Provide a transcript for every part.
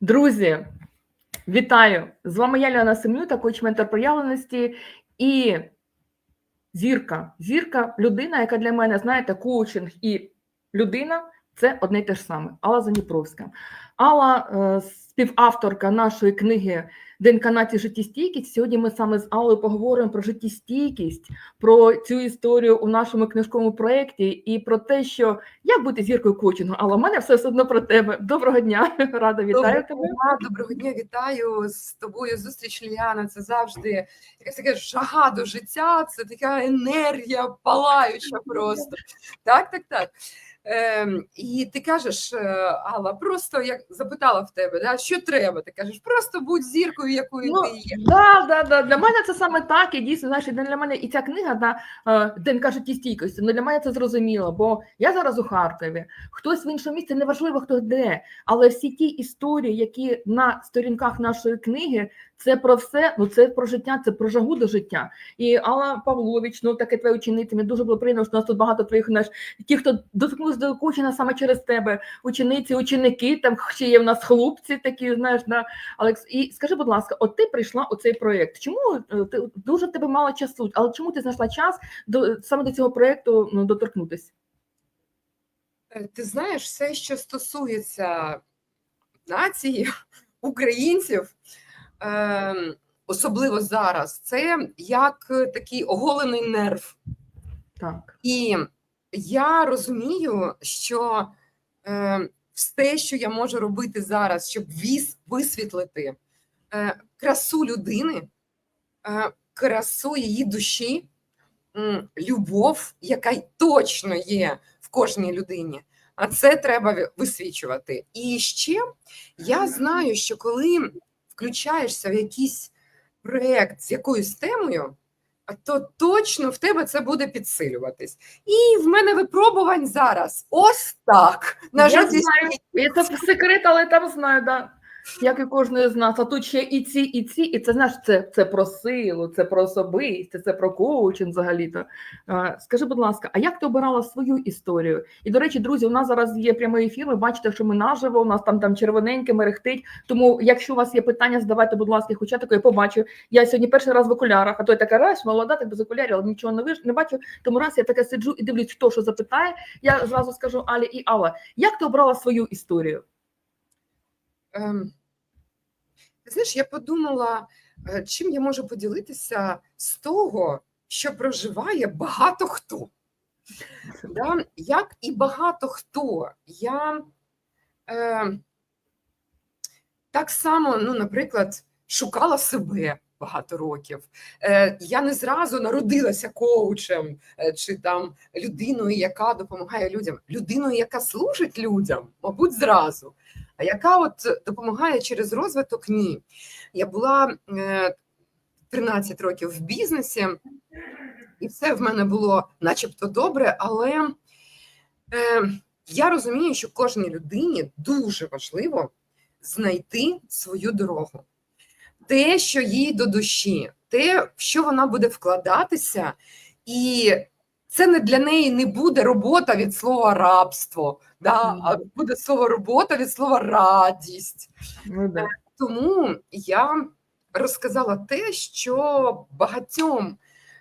Друзі, вітаю! З вами я, Ліана Семнюта, коуч-ментор проявленості і зірка. Зірка людина, яка для мене, знаєте, коучинг і людина це одне й те ж саме. Алла Заніпровська. Алла е, співавторка нашої книги День канаті життєстійкість. Сьогодні ми саме з Аллою поговоримо про життєстійкість, про цю історію у нашому книжковому проєкті і про те, що як бути зіркою коучингу. Алла, в мене все все одно про тебе. Доброго дня, рада вітаю Доброго тебе. дня, доброго дня, вітаю з тобою. Зустріч Ліана. Це завжди якась така жага до життя, це така енергія палаюча просто. Так, так, так. Ем, і ти кажеш, е, Алла, просто як запитала в тебе, да, що треба? Ти кажеш, просто будь зіркою, якою Ну, ти є. Да, да, да. Для мене це саме так. І дійсно, знаєш, для мене і ця книга на е, ДНК життєстійкості. Ну для мене це зрозуміло, бо я зараз у Харкові, хтось в іншому місці, неважливо хто де, але всі ті історії, які на сторінках нашої книги, це про все. Ну це про життя, це про жагу до життя. І Алла Павлович, ну таке твоя учениця. Мені дуже було приємно, що у нас тут багато твоїх знаєш, ті, хто доткнувся до коучинга саме через тебе, учениці, ученики, там ще є в нас хлопці такі, знаєш, на Алекс. І скажи, будь ласка, от ти прийшла у цей проєкт. Чому е, ти дуже в тебе мало часу? Але чому ти знайшла час до саме до цього проєкту ну, доторкнутися? Е, Ти знаєш, все, що стосується нації, українців, особливо зараз, це як е, такий оголений нерв. Так. І я розумію, що е, все, що я можу робити зараз, щоб віз, висвітлити е, красу людини, е, красу її душі, м, любов, яка точно є в кожній людині. А це треба висвічувати. І ще я знаю, що коли включаєшся в якийсь проєкт з якоюсь темою, то точно в тебе це буде підсилюватись. І в мене випробувань зараз ось так. На Я знаю. я це секрет, але там знаю, да. Як і кожної з нас. А тут ще і ці, і ці, і це знаєш, це, це про силу, це про особистість, це про коучинг взагалі-то. Скажи, будь ласка, а як ти обирала свою історію? І до речі, друзі, у нас зараз є прямий ефір. Ви бачите, що ми наживо, у нас там там червоненьке мерехтить. Тому, якщо у вас є питання, задавайте, будь ласка, хоча таке я побачу. Я сьогодні перший раз в окулярах, а то я така раз, молода, так без окулярів, але нічого не виж, не бачу. Тому раз я така сиджу і дивлюсь, хто що запитає. Я зразу скажу Алі і Алла, як ти обрала свою історію? Ем, знаєш, я подумала, е, чим я можу поділитися з того, що проживає багато хто. Да? Як і багато хто. Я е, так само, ну, наприклад, шукала себе багато років. Е, я не зразу народилася коучем е, чи там людиною, яка допомагає людям, людиною, яка служить людям, мабуть, зразу. Яка от допомагає через розвиток? Ні. Я була е, 13 років в бізнесі, і все в мене було начебто добре, але е, я розумію, що кожній людині дуже важливо знайти свою дорогу. Те, що їй до душі, те, в що вона буде вкладатися, і це не для неї не буде робота від слова рабство, да, а буде слово робота від слова радість. Ну, да. Тому я розказала те, що багатьом,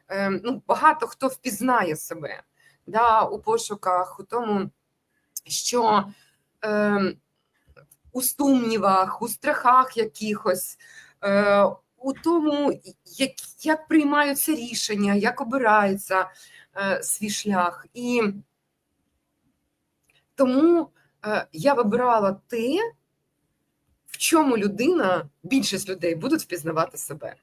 е, ну, багато хто впізнає себе да, у пошуках, у тому, що е, у сумнівах, у страхах якихось, е, у тому, як, як приймаються рішення, як обирається е, свій шлях. І тому е, я вибирала те, в чому людина, більшість людей будуть впізнавати себе.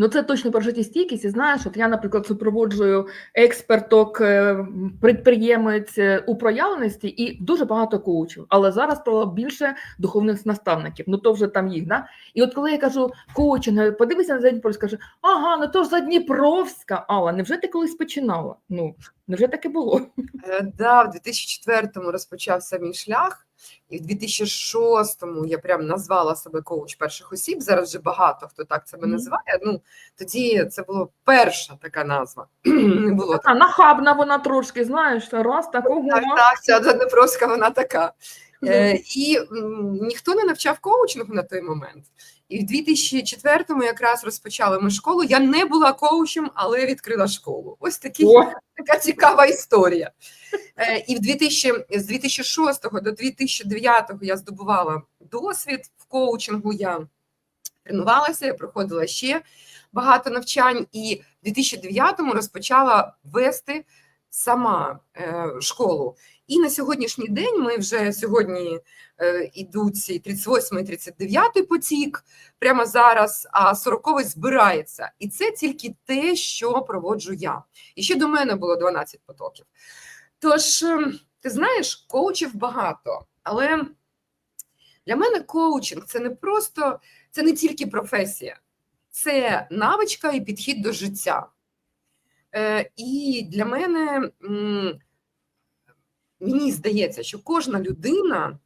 Ну, це точно про життєстійкість. І знаєш, от я, наприклад, супроводжую експерток, е, підприємець е, у проявленості і дуже багато коучів. Але зараз про більше духовних наставників. Ну то вже там їх, да? І от коли я кажу коучинг, подивися на Задніпровська, каже, ага, ну то ж Задніпровська. Алла, невже ти колись починала? Ну, невже таке було? Е, Да, в 2004-му розпочався мій шлях, і в 2006-му я прям назвала себе коуч перших осіб. Зараз вже багато хто так себе називає. Ну тоді це була перша така назва. Не було Така нахабна вона трошки, знаєш, раз такого. Так, так, ця Днепровська вона така. Е, І ніхто не навчав коучингу на той момент. І в 2004-му якраз розпочали ми школу. Я не була коучем, але відкрила школу. Ось такий О, така цікава історія. Е, І в 2000, з 2006 до 2009 я здобувала досвід в коучингу. Я тренувалася, я проходила ще багато навчань, і в 2009 розпочала вести сама е, школу. І на сьогоднішній день ми вже сьогодні е, ідуть ці 38 і 39 потік прямо зараз, а 40 збирається. І це тільки те, що проводжу я. І ще до мене було 12 потоків. Тож, ем, ти знаєш, коучів багато, але для мене коучинг це не просто, це не тільки професія, це навичка і підхід до життя. Е, І для мене мені здається, що кожна людина,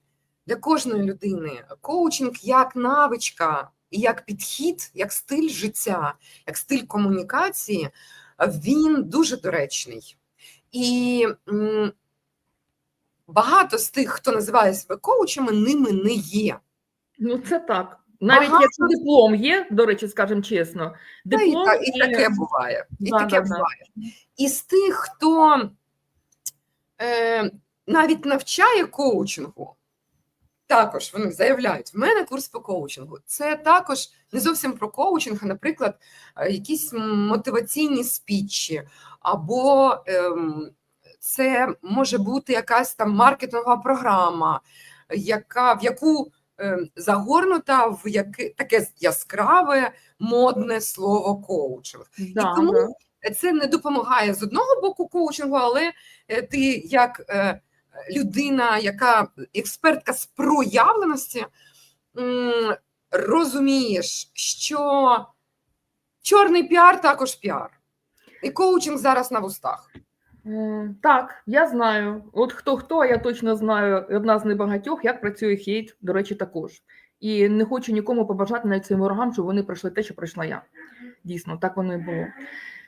для кожної людини коучинг як навичка і як підхід, як стиль життя, як стиль комунікації, він дуже доречний. І багато з тих, хто називає себе коучами, ними не є. ну це так. Навіть Багато- якщо диплом є, до речі, скажімо чесно, і, диплом та- і таке буває. І Да, таке да, да. буває. І з тих, хто е, навіть навчає коучингу, також вони заявляють: в мене курс по коучингу. Це також не зовсім про коучинг, а, наприклад, е, якісь мотиваційні спічі, або ем, це може бути якась там маркетингова програма, яка, в яку загорнута в яке таке яскраве модне слово коучинг. да, тому да. Це не допомагає з одного боку коучингу, але е, ти як е, людина, яка експертка з проявленості, розумієш, що чорний піар також піар. І коучинг зараз на вустах. Так, я знаю. От хто хто, я точно знаю одна з небагатьох, як працює хейт, до речі, також. І не хочу нікому побажати навіть своїм ворогам, щоб вони пройшли те, що пройшла я. Дійсно, так воно і було.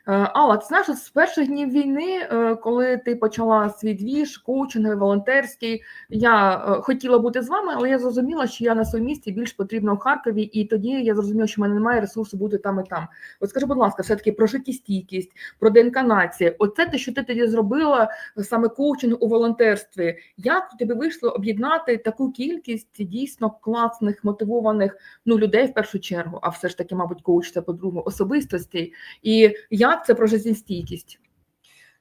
Е, Алла, ти знаєш, з перших днів війни, е, коли ти почала свій двіж, коучинговий, волонтерський, я е, хотіла бути з вами, але я зрозуміла, що я на своєму місці більш потрібна в Харкові, і тоді я зрозуміла, що в мене немає ресурсу бути там і там. От скажи, будь ласка, все-таки про життєстійкість, про ДНК нації. Оце те, що ти тоді зробила саме коучинг у волонтерстві. Як тебе вийшло об'єднати таку кількість дійсно класних, мотивованих ну людей в першу чергу, а все ж таки, мабуть, коуч це по-другому особистостей. І як це про життєстійкість?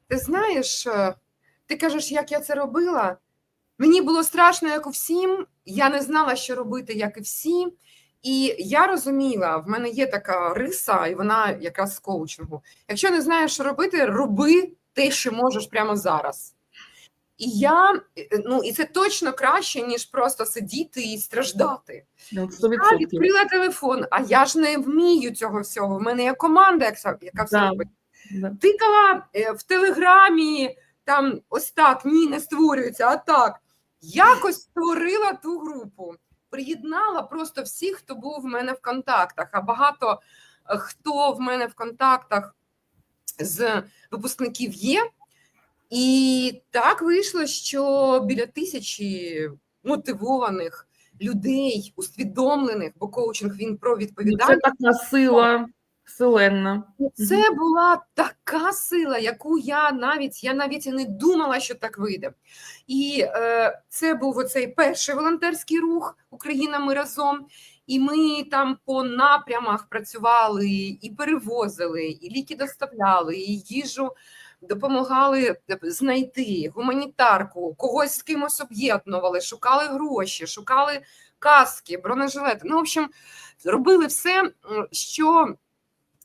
Ти знаєш, е, ти кажеш, як я це робила? Мені було страшно, як у всім. Я не знала, що робити, як і всі. І я розуміла, в мене є така риса, і вона якраз з коучингу. Якщо не знаєш, що робити, роби те, що можеш прямо зараз. І я е, ну і це точно краще, ніж просто сидіти і страждати. Ну, Я 100%. відкрила телефон, а я ж не вмію цього всього. В мене є команда, яка все Да. робить. Да. Тикала е, в телеграмі, там ось так, ні, не створюється, а так. Якось створила ту групу, приєднала просто всіх, хто був в мене в контактах. А багато е, хто в мене в контактах з випускників є. І так вийшло, що біля тисячі мотивованих людей, усвідомлених, бо коучинг він про Ну, Це така сила селенна. І Це була така сила, яку я навіть я навіть і не думала, що так вийде. І е, це був оцей перший волонтерський рух Україна. Ми разом. І ми там по напрямах працювали і перевозили, і ліки доставляли, і їжу допомагали знайти гуманітарку, когось з кимось об'єднували, шукали гроші, шукали каски, бронежилети. Ну, в общем, робили все, що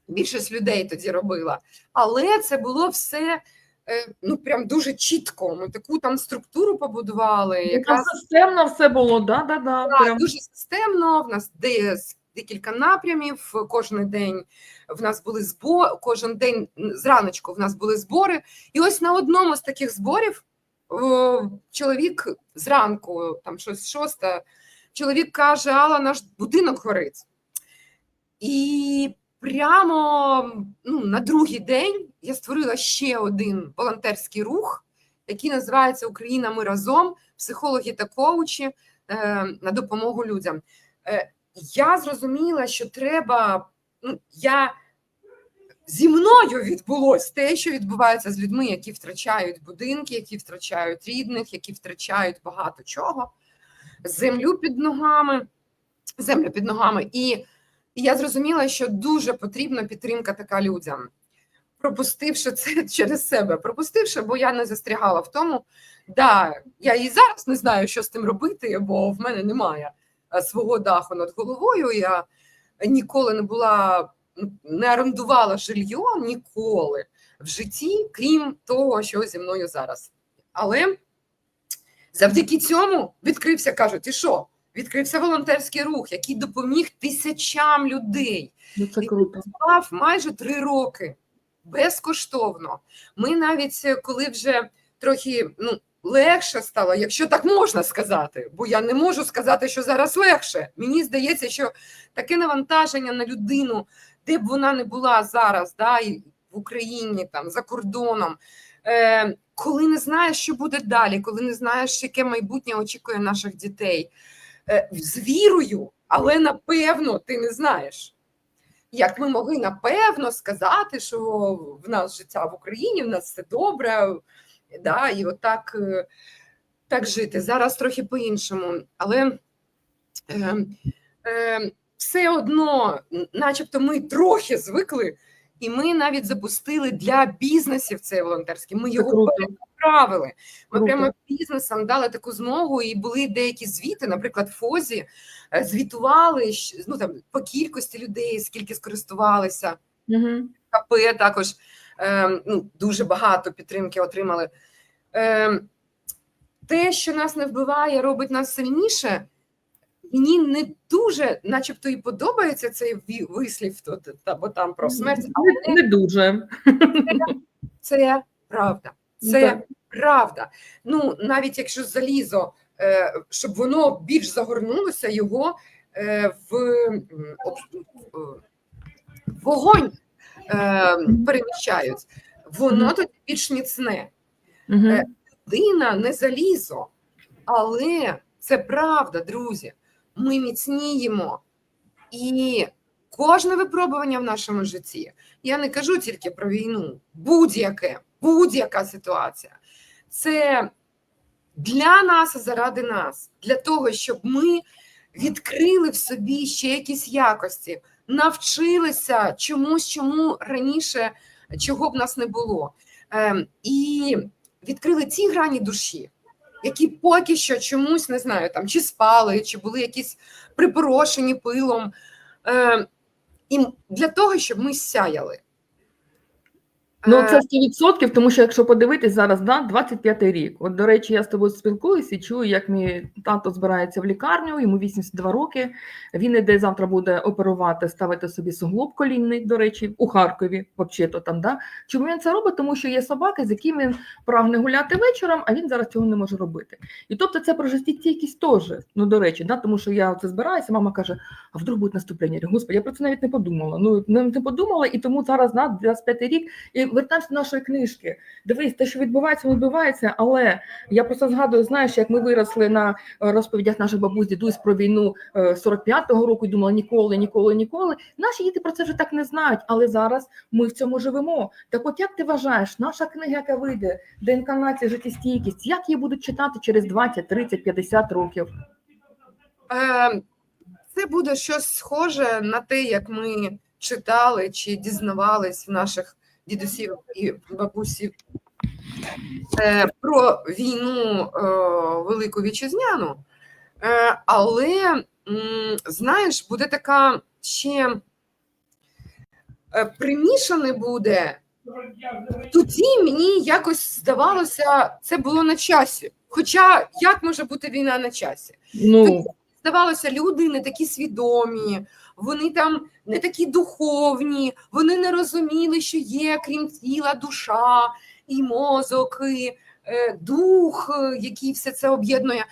більшість людей тоді робила. Але це було все е, ну прям дуже чітко. Ми таку там структуру побудували. Ну, Якраз системно все було, да, да, да. так, Прям. дуже системно. В нас де, декілька напрямів. Кожен день в нас були збори, кожен день зраночку в нас були збори. І ось на одному з таких зборів о, чоловік зранку, там щось шоста, чоловік каже: Алла, наш будинок горить. І прямо ну, на другий день я створила ще один волонтерський рух, який називається Україна. Ми разом, психологи та коучі е, на допомогу людям. Я зрозуміла, що треба. Ну, я зі мною відбулось те, що відбувається з людьми, які втрачають будинки, які втрачають рідних, які втрачають багато чого, землю під ногами, землю під ногами. І я зрозуміла, що дуже потрібна підтримка така людям. Пропустивши це через себе, пропустивши, бо я не застрягала в тому, да, я і зараз не знаю, що з тим робити, бо в мене немає свого даху над головою. Я ніколи не була, ну, не орендувала жилье ніколи в житті, крім того, що зі мною зараз. Але завдяки цьому відкрився, кажуть, і що? Відкрився волонтерський рух, який допоміг тисячам людей. Ну, це круто. Тривав майже три роки безкоштовно. Ми навіть е, коли вже трохи ну, легше стало, якщо так можна сказати, бо я не можу сказати, що зараз легше. Мені здається, що таке навантаження на людину, де б вона не була зараз, да, в Україні, там, за кордоном. Е, коли не знаєш, що буде далі, коли не знаєш, яке майбутнє очікує наших дітей, е, з вірою, але напевно ти не знаєш. Як ми могли напевно сказати, що в нас життя в Україні, в нас все добре, да, і отак е, так жити. Зараз трохи по-іншому. Але е, е, все одно, начебто, ми трохи звикли, і ми навіть запустили для бізнесів цей волонтерський. Ми його круто. Ми Круто. прямо бізнесам дали таку змогу, і були деякі звіти, наприклад, ФОЗі е, звітували ну, там, по кількості людей, скільки скористувалися. Угу. КП також ну, дуже багато підтримки отримали. Е, те, що нас не вбиває, робить нас сильніше. Мені не дуже, начебто, і подобається цей вислів тут, бо там про смерть, але Не, не дуже. це правда. Це Так. правда. Ну, навіть якщо залізо, е, щоб воно більш загорнулося, його е, в в вогонь е, переміщають, воно тоді більш міцне. Е, Людина не залізо, але це правда, друзі. Ми міцніємо. І кожне випробування в нашому житті, я не кажу тільки про війну, будь-яке, будь-яка ситуація. Це для нас заради нас, для того, щоб ми відкрили в собі ще якісь якості, навчилися чомусь, чому раніше чого б нас не було. Ем, і відкрили ті грані душі, які поки що чомусь не знаю, там чи спали, чи були якісь припорошені пилом. Ем, і для того, щоб ми сяяли. Ну, Е, це 100%, тому що якщо подивитись зараз, да, 25-й рік. От, до речі, я з тобою спілкуюся і чую, як мій тато збирається в лікарню, йому 82 роки. Він іде завтра буде оперувати, ставити собі суглоб колінний, до речі, у Харкові, взагалі там. Да? Чому він це робить? Тому що є собаки, з якими він прагне гуляти вечором, а він зараз цього не може робити. І тобто це про життєстійкість теж. Ну, до речі, да, тому що я це збираюся, мама каже, а вдруг буде наступлення? Господи, я про це навіть не подумала. Ну, не, подумала, і тому зараз на 25-й рік і вертаємося до нашої книжки. Дивись, те, що відбувається, відбувається. Але я просто згадую, знаєш, як ми виросли на е, розповідях наших бабусь, дідусь про війну е, 45-го року і думали ніколи, ніколи, ніколи. Наші діти про це вже так не знають, але зараз ми в цьому живемо. Так, от як ти вважаєш, наша книга, яка вийде, ДНК нації, життєстійкість, як її будуть читати через 20, 30, 50 років? Е, Це буде щось схоже на те, як ми читали чи дізнавались в наших дідусів і бабусів е, про війну е, Велику Вітчизняну. Е, Але, знаєш, буде така ще примішане буде. Тоді мені якось здавалося, це було на часі. Хоча як може бути війна на часі? Ну, здавалося, люди не такі свідомі, вони там не такі духовні, вони не розуміли, що є, крім тіла, душа і мозок, і е, дух, е, який все це об'єднує.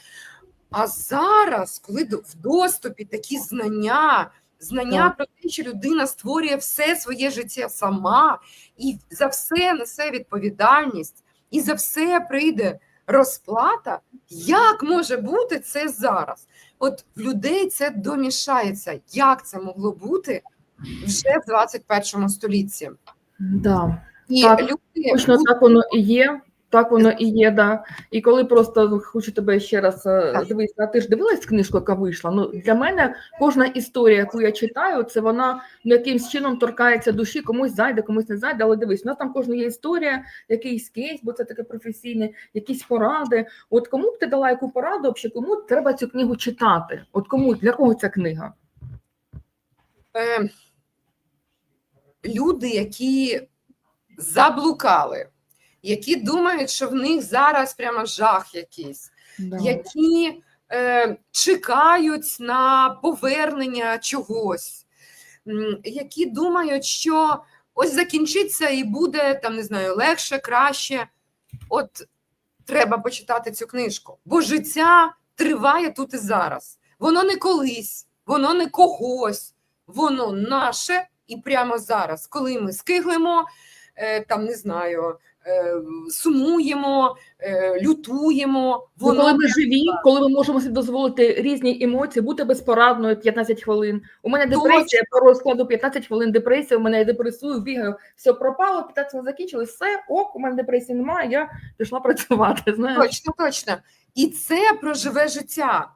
А зараз, коли в доступі такі знання, знання про те, що людина створює все своє життя сама і за все несе відповідальність, і за все прийде розплата. Як може бути це зараз? От в людей це домішається. Як це могло бути вже в 21 столітті? Да. І Так, люди Точно так воно і є. Так воно і є, да. І коли просто хочу тебе ще раз е, дивись, а ти ж дивилась книжку, яка вийшла? Ну для мене кожна історія, яку я читаю, це вона ну, якимсь чином торкається душі, комусь зайде, комусь не зайде. Але дивись, у нас там кожна є історія, якийсь кейс, бо це таке професійне, якісь поради. От кому б ти дала яку пораду, взагалі, кому треба цю книгу читати? От кому для кого ця книга? е, люди, які заблукали, які думають, що в них зараз прямо жах якийсь, Да. які е, чекають на повернення чогось, які думають, що ось закінчиться і буде там, не знаю, легше, краще. От треба почитати цю книжку, бо життя триває тут і зараз. Воно не колись, воно не когось, воно наше і прямо зараз, коли ми скиглимо, е, там не знаю, сумуємо, е, лютуємо. Ну, коли ми живі, коли ми можемо собі дозволити різні емоції, бути безпорадною 15 хвилин. У мене депресія по розкладу 15 хвилин депресія, у мене я депресую, бігаю, все пропало, 15 хвилин закінчилось, все, ок, у мене депресії немає, я пішла працювати. Знаєш? Точно, точно. І це про живе життя.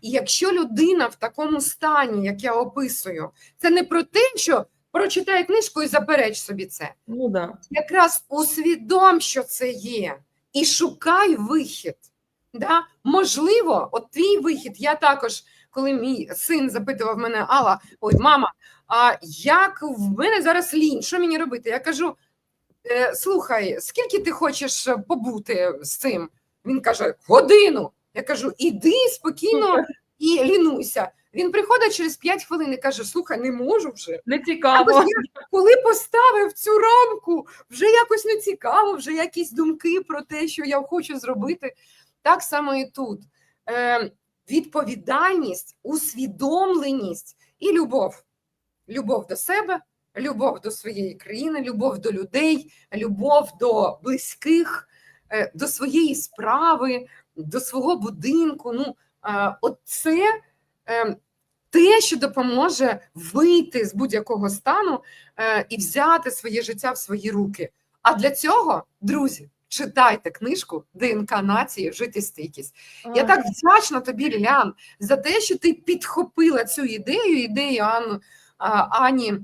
І якщо людина в такому стані, як я описую, це не про те, що прочитай книжку і запереч собі це. Ну да. Якраз усвідом, що це є, і шукай вихід. Да? Можливо, от твій вихід, я також, коли мій син запитував мене, Алла, ой, мама, а як в мене зараз лінь, що мені робити? Я кажу: «Е, слухай, скільки ти хочеш побути з цим? Він каже: годину. Я кажу: іди спокійно. І лінуйся. Він приходить через 5 хвилин і каже: слухай, не можу вже. Не Якось цікаво. я, коли поставив цю рамку, вже якось не цікаво, вже якісь думки про те, що я хочу зробити. Так само і тут. Е, відповідальність, усвідомленість і любов. Любов до себе, любов до своєї країни, любов до людей, любов до близьких, е, до своєї справи, до свого будинку. Ну, е, от це е, те, що допоможе вийти з будь-якого стану е, і взяти своє життя в свої руки. А для цього, друзі, читайте книжку ДНК нації Жити стійкість. Я так вдячна тобі, Лілян, за те, що ти підхопила цю ідею, ідею Ані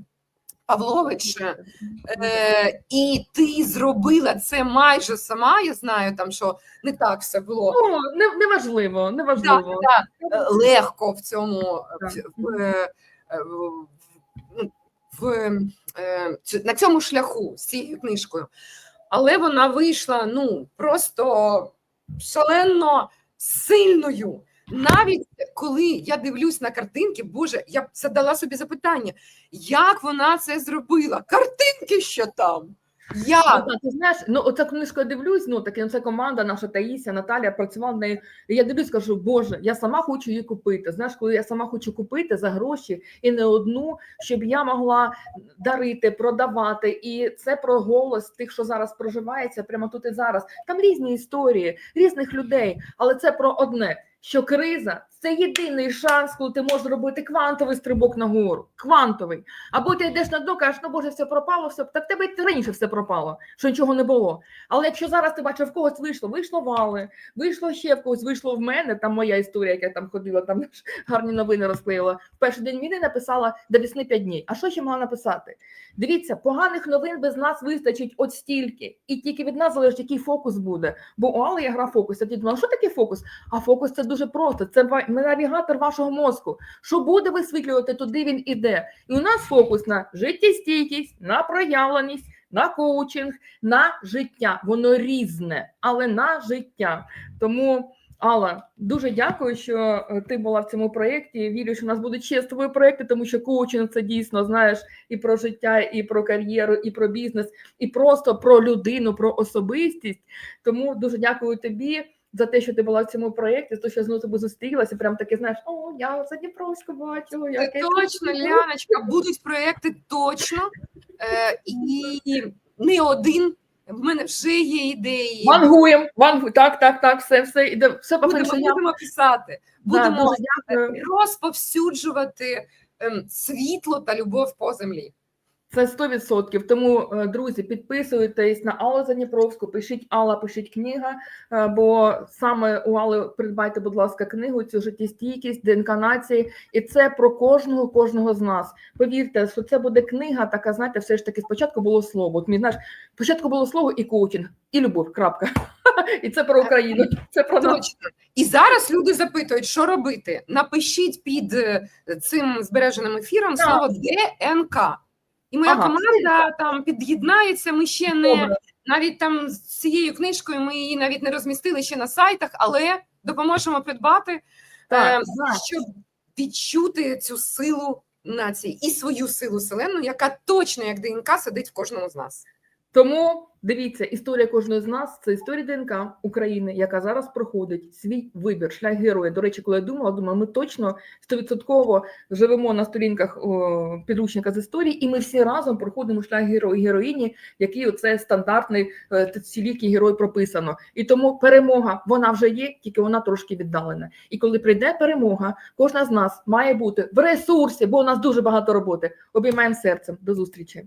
Павлович, е, і ти зробила це майже сама. Я знаю, там що не так все було. Ну, не, неважливо, неважливо. Да, е, легко в цьому в, в, е, в, в, е, на цьому шляху з цією книжкою. Але вона вийшла ну просто шалено сильною. Навіть коли я дивлюсь на картинки, Боже, я б задала собі запитання, як вона це зробила? Картинки що там? Як? Ну, Ти знаєш, ну оця книжку дивлюсь, ну таке це команда, наша Таїся, Наталя працювала. І я дивлюсь, кажу, Боже, я сама хочу її купити. Знаєш, коли я сама хочу купити за гроші і не одну, щоб я могла дарити, продавати. І це про голос тих, що зараз проживається прямо тут і зараз. Там різні історії, різних людей, але це про одне. Що криза це єдиний шанс, коли ти можеш робити квантовий стрибок нагору. Квантовий. Або ти йдеш на дно, кажеш, ну боже, все пропало, все так в тебе раніше все пропало, що нічого не було. Але якщо зараз ти бачиш, в когось вийшло, вийшло вали, вийшло ще в когось, вийшло в мене. Там моя історія, як я там ходила, там гарні новини розклеїла. В перший день війни написала до весни 5 днів. А що ще могла написати? Дивіться, поганих новин без нас вистачить от стільки, і тільки від нас залежить, який фокус буде. Бо у Алли є гра фокус. Я думала, що таке фокус? А фокус це дуже просто. Це навігатор вашого мозку. Що буде висвітлювати, туди він іде. І у нас фокус на життєстійкість, на проявленість, на коучинг, на життя. Воно різне, але на життя. Тому. Алла, дуже дякую, що е, ти була в цьому проєкті. Вірю, що у нас будуть ще з тобою проєкти, тому що коучинг це дійсно знаєш і про життя, і про кар'єру, і про бізнес, і просто про людину, про особистість. Тому дуже дякую тобі за те, що ти була в цьому проєкті, за те, що я знову з тобою зустрілася. Прям таке, знаєш, о, я за Дніпровську бачу. Це точно, чудово». Ляночка, будуть проекти точно. Е, і не один, в мене вже є ідеї. Вангуєм, вангу, так, так, так, все, все, іде, все Будемо, будемо писати, будемо дуже дякую. розповсюджувати ем, світло та любов по землі. Це 100%. Тому, е, друзі, підписуйтесь на Аллу Заніпровську, пишіть Алла, пишіть книга, е, бо саме у Алли придбайте, будь ласка, книгу, цю життєстійкість, ДНК нації, і це про кожного, кожного з нас. Повірте, що це буде книга, така, знаєте, все ж таки спочатку було слово. От, мені, знаєш, спочатку було слово і коучинг, і любов. Крапка. І це про Україну. Це про нас. І зараз люди запитують, що робити. Напишіть під е, цим збереженим ефіром слово ДНК. І моя Ага. команда там під'єднається. Ми ще не Добре. навіть там з цією книжкою ми її навіть не розмістили ще на сайтах, але допоможемо придбати, Так, е, так. щоб відчути цю силу нації і свою силу селену, яка точно як ДНК сидить в кожному з нас. Тому дивіться, історія кожної з нас це історія ДНК України, яка зараз проходить свій вибір, шлях героя. До речі, коли я думала, думаю, ми точно стовідсотково живемо на сторінках підручника з історії, і ми всі разом проходимо шлях героя героїні, який оце стандартний е, цілікий герой прописано. І тому перемога вона вже є, тільки вона трошки віддалена. І коли прийде перемога, кожна з нас має бути в ресурсі, бо у нас дуже багато роботи. Обіймаємо серцем. До зустрічі.